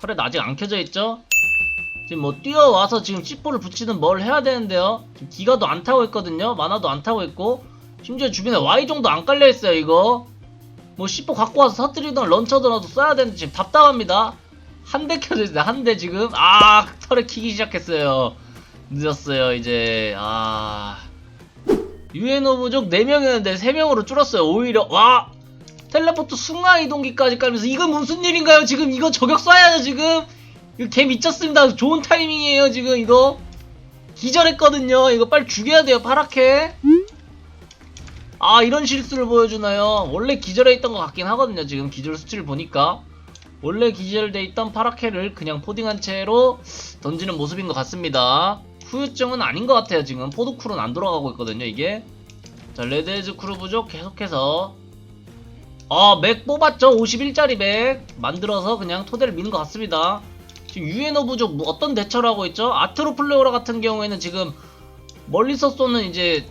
털에 아직 안 켜져 있죠? 지금 뭐 뛰어와서 지금 C4를 붙이든 뭘 해야 되는데요. 지금 기가도 안 타고 있거든요. 만화도 안 타고 있고 심지어 주변에 Y정도 안 깔려 있어요. 이거 뭐 C4 갖고 와서 터뜨리던 런처더라도 써야 되는데 지금 답답합니다. 한 대 켜져 있어요. 한 대 지금 아 털에 키기 시작했어요. 늦었어요 이제 아 유엔오 부족 4명이었는데 3명으로 줄었어요. 오히려 와 텔레포트 순간이동기까지 깔면서 이건 무슨 일인가요? 지금 이거 저격 쏴야죠 지금 이거 개 미쳤습니다. 좋은 타이밍이에요 지금 이거 기절했거든요. 이거 빨리 죽여야 돼요 파랗게 아 이런 실수를 보여주나요? 원래 기절해 있던 것 같긴 하거든요. 지금 기절 수치를 보니까 원래 기절돼 있던 파라케를 그냥 포딩한 채로 던지는 모습인 것 같습니다. 후유증은 아닌 것 같아요. 지금 포드쿨은 안 돌아가고 있거든요. 이게 자 레드에즈 크루 부족 계속해서 아, 맥 뽑았죠? 51짜리 맥. 만들어서 그냥 토대를 미는 것 같습니다. 지금 유에너 부족 뭐 어떤 대처를 하고 있죠? 아트로 플레오라 같은 경우에는 지금 멀리서 쏘는 이제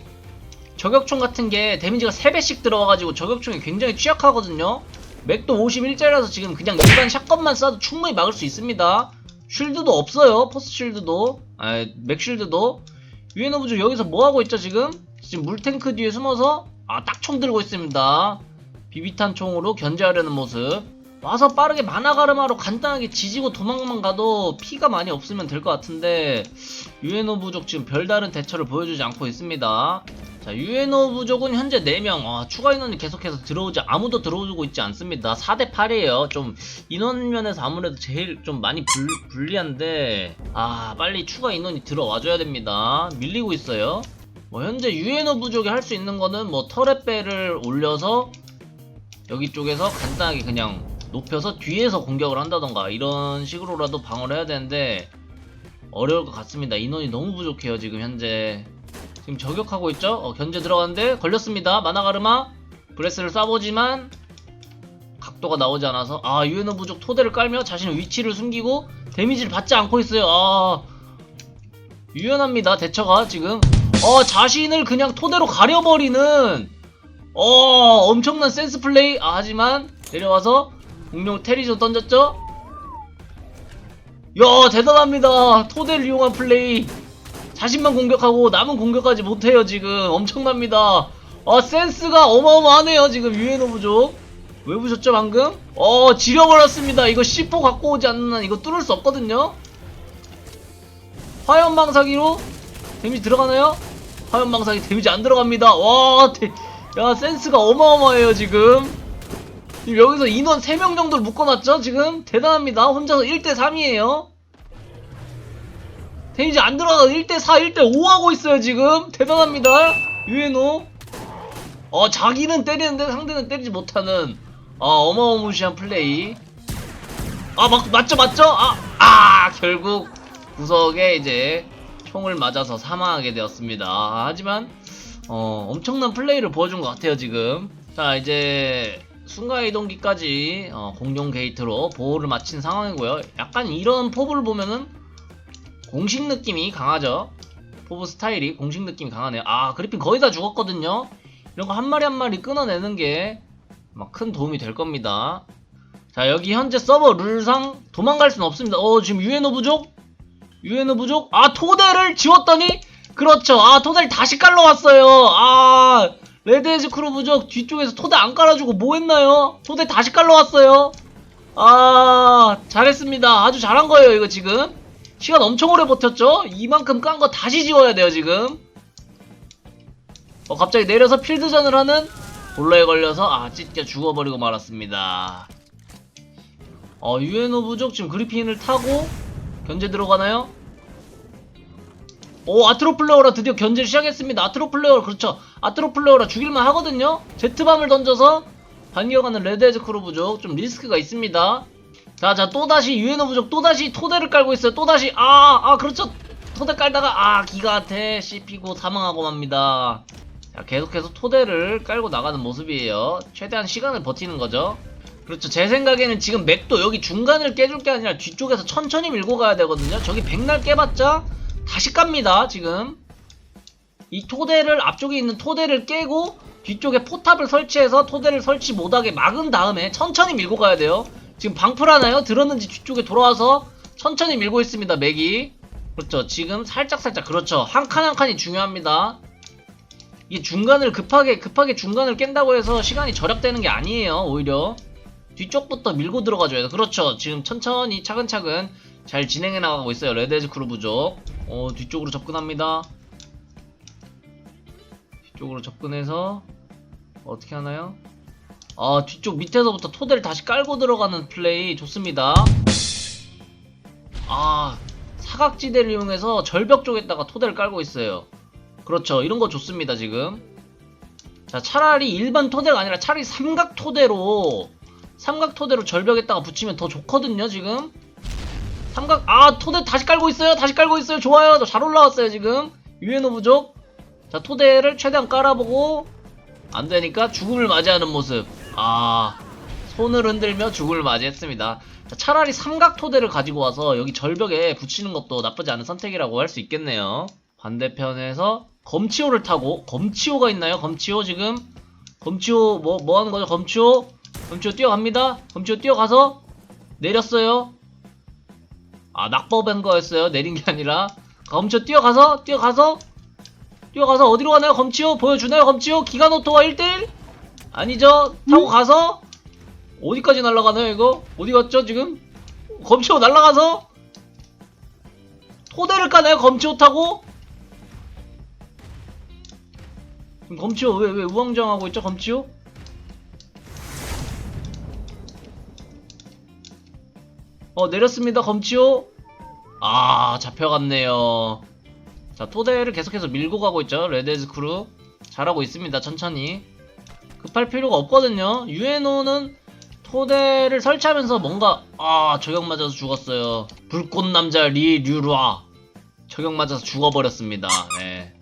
저격총 같은 게 데미지가 3배씩 들어가가지고 저격총이 굉장히 취약하거든요. 맥도 51짜리라서 지금 그냥 일반 샷건만 쏴도 충분히 막을 수 있습니다. 쉴드도 없어요. 포스 쉴드도. 아, 맥 쉴드도. 유에너 부족 여기서 뭐 하고 있죠, 지금? 지금 물탱크 뒤에 숨어서 아, 딱 총 들고 있습니다. 비비탄 총으로 견제하려는 모습. 와서 빠르게 만화가르마로 간단하게 지지고 도망만 가도 피가 많이 없으면 될 것 같은데 유에노 부족 지금 별다른 대처를 보여주지 않고 있습니다. 자 유에노 부족은 현재 4명 아, 추가 인원이 계속해서 들어오지 아무도 들어오고 있지 않습니다. 4대 8이에요. 좀 인원 면에서 아무래도 제일 좀 많이 불, 불리한데 아 빨리 추가 인원이 들어와줘야 됩니다. 밀리고 있어요. 뭐 현재 유에노 부족이 할 수 있는 거는 뭐 터렛배를 올려서 여기 쪽에서 간단하게 그냥 높여서 뒤에서 공격을 한다던가 이런 식으로라도 방어를 해야 되는데 어려울 것 같습니다. 인원이 너무 부족해요 지금 현재 지금 저격하고 있죠? 어, 견제 들어갔는데 걸렸습니다. 마나가르마 브레스를 쏴보지만 각도가 나오지 않아서 아 유에노 부족 토대를 깔며 자신의 위치를 숨기고 데미지를 받지 않고 있어요. 아 유연합니다 대처가 지금 어 자신을 그냥 토대로 가려버리는 어 엄청난 센스 플레이. 아, 하지만 내려와서 공룡 테리저 던졌죠? 야 대단합니다. 토대를 이용한 플레이. 자신만 공격하고 남은 공격하지 못해요 지금. 엄청납니다. 아 센스가 어마어마하네요 지금. 부족. 왜 부셨죠 방금? 어 지려버렸습니다. 이거 C4 갖고 오지 않는 한 이거 뚫을 수 없거든요. 화염방사기로 데미지 들어가나요? 화염방사기 데미지 안 들어갑니다. 와 대... 야 센스가 어마어마해요 지금. 지금 여기서 인원 3명 정도를 묶어놨죠 지금? 대단합니다. 혼자서 1대3이에요. 데미지 안 들어가서 1대4 1대5 하고 있어요 지금. 대단합니다. 유에노. 어 자기는 때리는데 상대는 때리지 못하는 어 어마어마시한 플레이. 아 맞, 맞죠 맞죠? 아, 아 결국 구석에 이제 총을 맞아서 사망하게 되었습니다. 아, 하지만 어, 엄청난 플레이를 보여준 것 같아요, 지금. 자, 이제, 순간이동기까지, 어, 공룡 게이트로 보호를 마친 상황이고요. 약간 이런 포부를 보면은, 공식 느낌이 강하죠? 포부 스타일이 공식 느낌이 강하네요. 아, 그리핀 거의 다 죽었거든요? 이런 거 한 마리 한 마리 끊어내는 게, 막큰 도움이 될 겁니다. 자, 여기 현재 서버 룰상 도망갈 수는 없습니다. 어, 지금 유엔오 부족? 유엔오 부족? 아, 토대를 지웠더니, 그렇죠. 아, 토대를 다시 깔러 왔어요. 아, 레드에즈 크루 부족 뒤쪽에서 토대 안 깔아주고 뭐 했나요? 토대 다시 깔러 왔어요. 아, 잘했습니다. 아주 잘한 거예요, 이거 지금. 시간 엄청 오래 버텼죠? 이만큼 깐 거 다시 지워야 돼요, 지금. 어, 갑자기 내려서 필드전을 하는 볼러에 걸려서, 아, 찢겨 죽어버리고 말았습니다. 어, 유엔오 부족 지금 그리핀을 타고 견제 들어가나요? 오 아트로플레어라 드디어 견제를 시작했습니다. 아트로플레어라 그렇죠. 아트로플레어라 죽일만 하거든요. 제트밤을 던져서 반기어가는 레드에즈 크루 부족 좀 리스크가 있습니다. 자 자 또다시 유에노 부족 또다시 토대를 깔고 있어요. 또다시 아아 그렇죠. 토대 깔다가 아 기가한테 씹히고 사망하고 맙니다. 자 계속해서 토대를 깔고 나가는 모습이에요. 최대한 시간을 버티는 거죠. 그렇죠. 제 생각에는 지금 맥도 여기 중간을 깨줄 게 아니라 뒤쪽에서 천천히 밀고 가야 되거든요. 저기 백날 깨봤자 다시 깝니다 지금. 이 토대를 앞쪽에 있는 토대를 깨고 뒤쪽에 포탑을 설치해서 토대를 설치 못하게 막은 다음에 천천히 밀고 가야 돼요. 지금 방풀하나요? 들었는지 뒤쪽에 돌아와서 천천히 밀고 있습니다 맥이. 그렇죠. 지금 살짝살짝. 그렇죠. 한 칸 한 칸이 중요합니다. 이게 중간을 급하게 급하게 중간을 깬다고 해서 시간이 절약되는 게 아니에요 오히려. 뒤쪽부터 밀고 들어가줘야 돼 그렇죠. 지금 천천히 차근차근 잘 진행해 나가고 있어요 레드에즈 크루 부족 어 뒤쪽으로 접근합니다. 뒤쪽으로 접근해서 어떻게 하나요? 아 뒤쪽 밑에서부터 토대를 다시 깔고 들어가는 플레이 좋습니다. 아 사각지대를 이용해서 절벽 쪽에다가 토대를 깔고 있어요. 그렇죠. 이런 거 좋습니다 지금. 자 차라리 일반 토대가 아니라 차라리 삼각 토대로 삼각 토대로 절벽에다가 붙이면 더 좋거든요 지금 삼각 아 토대 다시 깔고 있어요. 다시 깔고 있어요. 좋아요. 저잘 올라왔어요 지금. 유엔호 부족. 자 토대를 최대한 깔아보고 안되니까 죽음을 맞이하는 모습. 아 손을 흔들며 죽음을 맞이했습니다. 자, 차라리 삼각 토대를 가지고 와서 여기 절벽에 붙이는 것도 나쁘지 않은 선택이라고 할 수 있겠네요. 반대편에서 검치호를 타고 검치호가 있나요? 검치호 지금? 검치호 뭐, 뭐 하는 거죠? 검치호? 검치호 뛰어갑니다. 검치호 뛰어가서 내렸어요 아 낙법한 거였어요. 내린 게 아니라. 검치호 뛰어가서 뛰어가서 뛰어가서 어디로 가나요? 검치호 보여주나요? 검치호? 기가노토와 1대1 아니죠. 타고 가서 어디까지 날아가나요 이거? 어디 갔죠 지금? 검치호 날아가서 토대를 까나요? 검치호 타고? 검치호 왜 왜 우왕좌왕하고 있죠 검치호 어 내렸습니다 검치호. 아 잡혀갔네요. 자 토대를 계속해서 밀고 가고 있죠 레드즈 크루. 잘하고 있습니다 천천히. 급할 필요가 없거든요. 유에노는 토대를 설치하면서 뭔가 아 저격 맞아서 죽었어요. 불꽃 남자 리 류라 저격 맞아서 죽어버렸습니다. 네.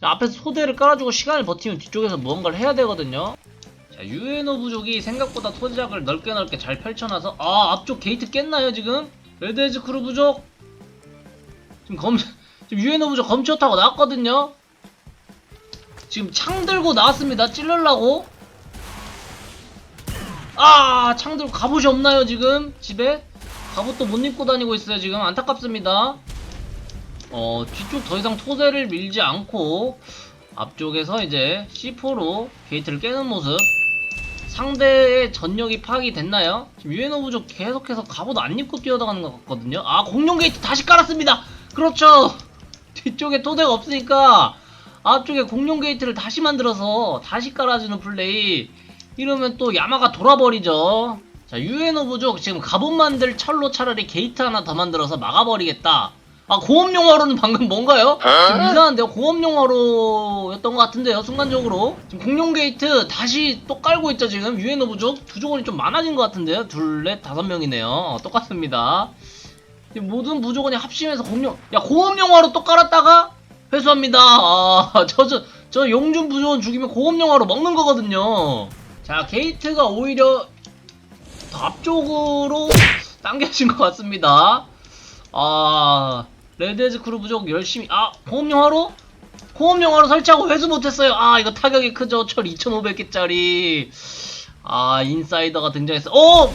자, 앞에서 토대를 깔아주고 시간을 버티면 뒤쪽에서 무언가를 해야 되거든요. 자 유에노 부족이 생각보다 토대작을 넓게 넓게 잘 펼쳐놔서 아 앞쪽 게이트 깼나요 지금 레드헤즈 크루 부족 지금 검 지금 유에노 부족 검초 타고 나왔거든요 지금 창 들고 나왔습니다 찔러려고 아, 창 들고 갑옷이 없나요, 지금? 집에? 갑옷도 못 입고 다니고 있어요, 지금. 안타깝습니다. 어, 뒤쪽 더 이상 토대를 밀지 않고, 앞쪽에서 이제 C4로 게이트를 깨는 모습. 상대의 전력이 파악이 됐나요? 지금 유엔오 부족 계속해서 갑옷 안 입고 뛰어나가는 것 같거든요. 아, 공룡 게이트 다시 깔았습니다! 그렇죠! 뒤쪽에 토대가 없으니까, 앞쪽에 공룡 게이트를 다시 만들어서 다시 깔아주는 플레이. 이러면 또 야마가 돌아버리죠. 자, 유엔오 부족 지금 갑옷 만들 철로 차라리 게이트 하나 더 만들어서 막아버리겠다. 아, 고업용화로는 방금 뭔가요? 지금 이상한데요? 고업용화로였던 것 같은데요, 순간적으로. 지금 공룡 게이트 다시 또 깔고 있죠, 지금. 유엔오 부족. 부족원이 좀 많아진 것 같은데요? 둘, 넷, 다섯 명이네요. 어, 똑같습니다. 모든 부족원이 합심해서 공룡, 야, 고업용화로 또 깔았다가 회수합니다. 아, 저, 저, 저 용준 부족원 죽이면 고업용화로 먹는 거거든요. 자 게이트가 오히려 더 앞쪽으로 당겨진 것 같습니다 아 레드헤즈 크루 부족 열심히 아 공업영화로? 공업영화로 설치하고 회수 못했어요 아 이거 타격이 크죠 철 2500개짜리 아 인사이더가 등장했어 어!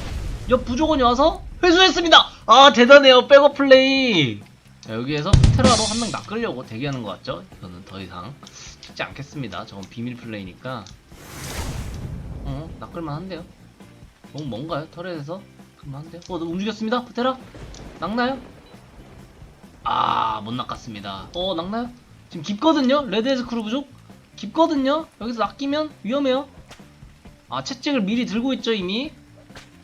옆 부족원이 와서 회수했습니다 아 대단해요 백업 플레이 자, 여기에서 테라로 한 명 낚으려고 대기하는 것 같죠 이거는 더 이상 찍지 않겠습니다 저건 비밀 플레이니까 어, 낚을만 한데요? 너무 뭔가요? 터렛에서? 그만 한데요? 어, 너 움직였습니다. 부테라? 낚나요? 아, 못 낚았습니다. 어, 낚나요? 지금 깊거든요? 레드헤즈 크루 부족? 깊거든요? 여기서 낚이면 위험해요. 아, 채찍을 미리 들고 있죠, 이미?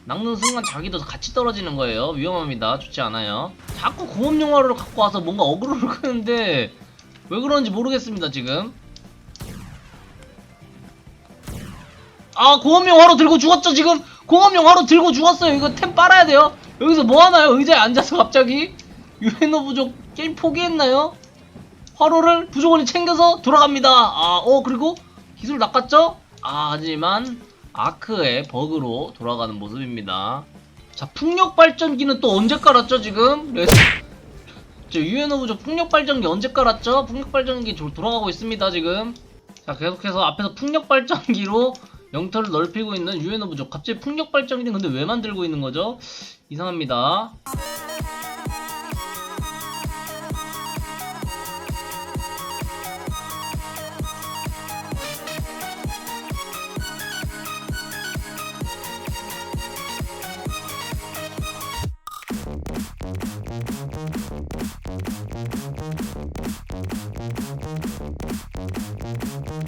낚는 순간 자기도 같이 떨어지는 거예요. 위험합니다. 좋지 않아요. 자꾸 공업용화를 갖고 와서 뭔가 어그로를 끄는데 왜 그런지 모르겠습니다, 지금. 아 공업용 화로 들고 죽었죠 지금 공업용 화로 들고 죽었어요 이거 템 빨아야 돼요 여기서 뭐 하나요 의자에 앉아서 갑자기 유엔노 부족 게임 포기했나요? 화로를 부족원이 챙겨서 돌아갑니다. 아 어 그리고 기술 낚았죠? 아 하지만 아크의 버그로 돌아가는 모습입니다. 자 풍력 발전기는 또 언제 깔았죠 지금? 레스 저 유엔오 부족 풍력 발전기 언제 깔았죠? 풍력 발전기 조- 돌아가고 있습니다 지금. 자 계속해서 앞에서 풍력 발전기로 영토를 넓히고 있는 유엔어 부족. 갑자기 풍력 발전기는 근데 왜 만들고 있는 거죠? 이상합니다.